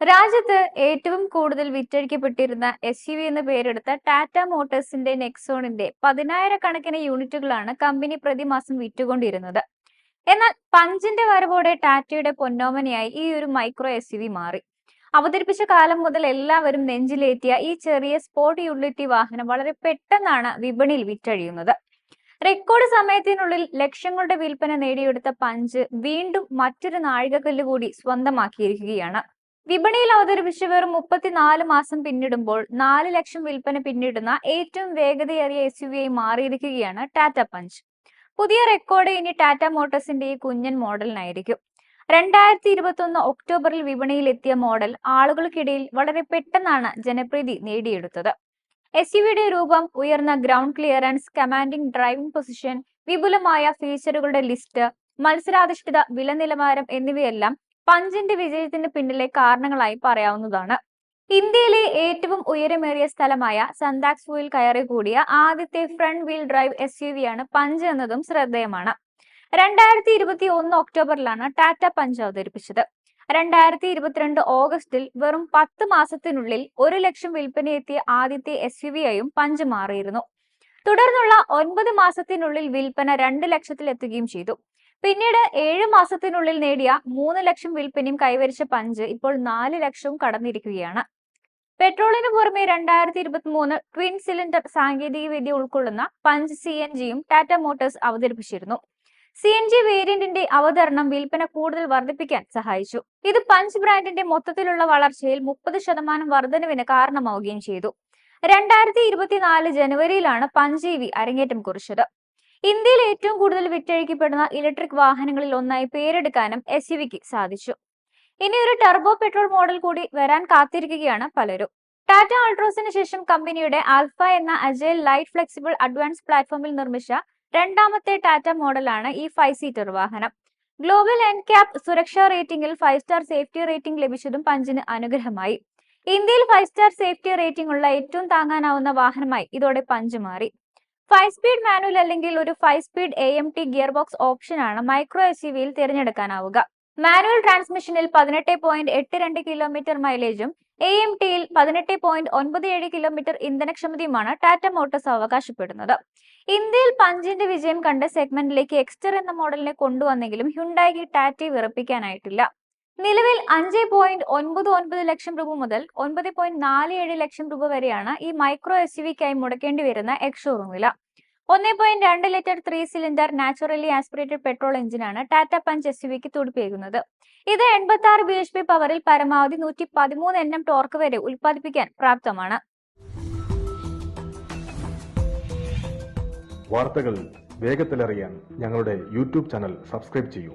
രാജ്യത്ത് ഏറ്റവും കൂടുതൽ വിറ്റഴിക്കപ്പെട്ടിരുന്ന എസ് യു വി എന്ന് പേരെടുത്ത ടാറ്റ മോട്ടോഴ്സിന്റെ നെക്സോണിന്റെ പതിനായിരക്കണക്കിന് യൂണിറ്റുകളാണ് കമ്പനി പ്രതിമാസം വിറ്റുകൊണ്ടിരുന്നത്. എന്നാൽ പഞ്ചിന്റെ വരവോടെ ടാറ്റയുടെ പൊന്നോമനയായി ഈ ഒരു മൈക്രോ എസ് യു മാറി. അവതരിപ്പിച്ച കാലം മുതൽ എല്ലാവരും നെഞ്ചിലേറ്റിയ ഈ ചെറിയ സ്പോർട്ട് യൂട്ടിലിറ്റി വാഹനം വളരെ പെട്ടെന്നാണ് വിപണിയിൽ വിറ്റഴിയുന്നത്. റെക്കോർഡ് സമയത്തിനുള്ളിൽ ലക്ഷങ്ങളുടെ വിൽപ്പന നേടിയെടുത്ത പഞ്ച് വീണ്ടും മറ്റൊരു നാഴികക്കല്ല് കൂടി സ്വന്തമാക്കിയിരിക്കുകയാണ്. വിപണിയിൽ അവതരിപ്പിച്ച് വെറും മുപ്പത്തിനാല് മാസം പിന്നിടുമ്പോൾ നാല് ലക്ഷം വിൽപ്പന പിന്നിടുന്ന ഏറ്റവും വേഗതയേറിയ എസ് യു ആയി മാറിയിരിക്കുകയാണ് ടാറ്റ പഞ്ച്. പുതിയ റെക്കോർഡ് ഇനി ടാറ്റ മോട്ടോഴ്സിന്റെ ഈ കുഞ്ഞൻ മോഡലിനായിരിക്കും. രണ്ടായിരത്തി ഇരുപത്തി ഒന്ന് ഒക്ടോബറിൽ വിപണിയിൽ എത്തിയ മോഡൽ ആളുകൾക്കിടയിൽ വളരെ പെട്ടെന്നാണ് ജനപ്രീതി നേടിയെടുത്തത്. എസ് യുവിയുടെ രൂപം ഉയർന്ന ground clearance commanding driving position വിപുലമായ ഫീച്ചറുകളുടെ ലിസ്റ്റ് മത്സരാധിഷ്ഠിത വില നിലവാരം എന്നിവയെല്ലാം പഞ്ചിന്റെ വിജയത്തിന് പിന്നിലെ കാരണങ്ങളായി പറയാവുന്നതാണ്. ഇന്ത്യയിലെ ഏറ്റവും ഉയരമേറിയ സ്ഥലമായ സന്താക്സ്വുവിൽ കയറി കൂടിയ ആദ്യത്തെ front wheel drive S U V ആണ് പഞ്ച് എന്നതും ശ്രദ്ധേയമാണ്. രണ്ടായിരത്തി ഇരുപത്തി ഒന്ന് ഒക്ടോബറിലാണ് ടാറ്റ പഞ്ച് അവതരിപ്പിച്ചത്. രണ്ടായിരത്തി ഇരുപത്തിരണ്ട് ഓഗസ്റ്റിൽ വെറും പത്ത് മാസത്തിനുള്ളിൽ ഒരു ലക്ഷം വിൽപ്പനയെത്തിയ ആദ്യത്തെ എസ് യു വി ആയും പഞ്ച് മാറിയിരുന്നു. തുടർന്നുള്ള ഒൻപത് മാസത്തിനുള്ളിൽ വിൽപ്പന രണ്ട് ലക്ഷത്തിലെത്തുകയും ചെയ്തു. പിന്നീട് ഏഴ് മാസത്തിനുള്ളിൽ നേടിയ മൂന്ന് ലക്ഷം വിൽപ്പനയും കൈവരിച്ച പഞ്ച് ഇപ്പോൾ നാല് ലക്ഷവും കടന്നിരിക്കുകയാണ്. പെട്രോളിന് പുറമെ രണ്ടായിരത്തി ഇരുപത്തി മൂന്ന് ട്വിൻ സിലിണ്ടർ സാങ്കേതിക വിദ്യ ഉൾക്കൊള്ളുന്ന പഞ്ച് സി എൻ ജിയും ടാറ്റ മോട്ടോഴ്സ് അവതരിപ്പിച്ചിരുന്നു. സി എൻ ജി വേരിയന്റിന്റെ അവതരണം വിൽപ്പന കൂടുതൽ വർദ്ധിപ്പിക്കാൻ സഹായിച്ചു. ഇത് പഞ്ച് ബ്രാൻഡിന്റെ മൊത്തത്തിലുള്ള വളർച്ചയിൽ മുപ്പത് ശതമാനം വർധനവിന് കാരണമാവുകയും ചെയ്തു. രണ്ടായിരത്തി ഇരുപത്തിനാല് ജനുവരിയിലാണ് പഞ്ച് ഇ വി അരങ്ങേറ്റം കുറിച്ചത്. ഇന്ത്യയിൽ ഏറ്റവും കൂടുതൽ വിറ്റഴിക്കപ്പെടുന്ന ഇലക്ട്രിക് വാഹനങ്ങളിൽ ഒന്നായി പേരെടുക്കാനും എസ് യുവിക്ക് സാധിച്ചു. ഇനി ഒരു ടർബോ പെട്രോൾ മോഡൽ കൂടി വരാൻ കാത്തിരിക്കുകയാണ് പലരും. ടാറ്റ ആൾട്രോസിന് ശേഷം കമ്പനിയുടെ ആൽഫ എന്ന അജയൽ ലൈറ്റ് ഫ്ലെക്സിബിൾ അഡ്വാൻസ് പ്ലാറ്റ്ഫോമിൽ നിർമ്മിച്ച രണ്ടാമത്തെ ടാറ്റ മോഡലാണ് ഈ ഫൈവ് സീറ്റർ വാഹനം. ഗ്ലോബൽ എൻ ക്യാപ് സുരക്ഷാ റേറ്റിംഗിൽ ഫൈവ് സ്റ്റാർ സേഫ്റ്റി റേറ്റിംഗ് ലഭിച്ചതും പഞ്ചിന് അനുഗ്രഹമായി. ഇന്ത്യയിൽ ഫൈവ് സ്റ്റാർ സേഫ്റ്റി റേറ്റിംഗ് ഉള്ള ഏറ്റവും താങ്ങാനാവുന്ന വാഹനമായി ഇതോടെ പഞ്ച് മാറി. ഫൈവ് സ്പീഡ് മാനുവൽ അല്ലെങ്കിൽ ഒരു five speed A M T gear box ഓപ്ഷനാണ് മൈക്രോ എസ് യു വിയിൽ തിരഞ്ഞെടുക്കാനാവുക. മാനുവൽ ട്രാൻസ്മിഷനിൽ പതിനെട്ട് പോയിന്റ് എട്ട് രണ്ട് കിലോമീറ്റർ മൈലേജും എ എം ടിയിൽ പതിനെട്ട് പോയിന്റ് ഒൻപത് ഏഴ് കിലോമീറ്റർ ഇന്ധനക്ഷമതയുമാണ് ടാറ്റ മോട്ടോഴ്സ് അവകാശപ്പെടുന്നത്. ഇന്ത്യയിൽ പഞ്ചിന്റെ വിജയം കണ്ട് സെഗ്മെന്റിലേക്ക് എക്സ്റ്റർ എന്ന മോഡലിനെ കൊണ്ടുവന്നെങ്കിലും ഹ്യുണ്ടായിക്ക് ടാറ്റയെ വിറപ്പിക്കാനായിട്ടില്ല. നിലവിൽ അഞ്ച് പോയിന്റ് ഒൻപത് ഒൻപത് ലക്ഷം രൂപ മുതൽ ഒൻപത് പോയിന്റ് നാല് ഏഴ് ലക്ഷം രൂപ വരെയാണ് ഈ മൈക്രോ എസ് യുവിക്കായി മുടക്കേണ്ടി വരുന്ന എക്സ്ഷോറൂം വില. ഒന്നേ പോയിന്റ് രണ്ട് litre three cylinder naturally aspirated petrol എഞ്ചിനാണ് ടാറ്റ പഞ്ച് എസ് യുവിക്ക് തുടിപ്പേകുന്നത്. ഇത് എൺപത്തി ആറ് ബി എച്ച് പി പവറിൽ പരമാവധി നൂറ്റി പതിമൂന്ന് എൻ എം ടോർക്ക് വരെ ഉൽപ്പാദിപ്പിക്കാൻ പ്രാപ്തമാണ്. വാർത്തകൾ വേഗത്തിലറിയാൻ ഞങ്ങളുടെ യൂട്യൂബ് ചാനൽ സബ്സ്ക്രൈബ് ചെയ്യൂ.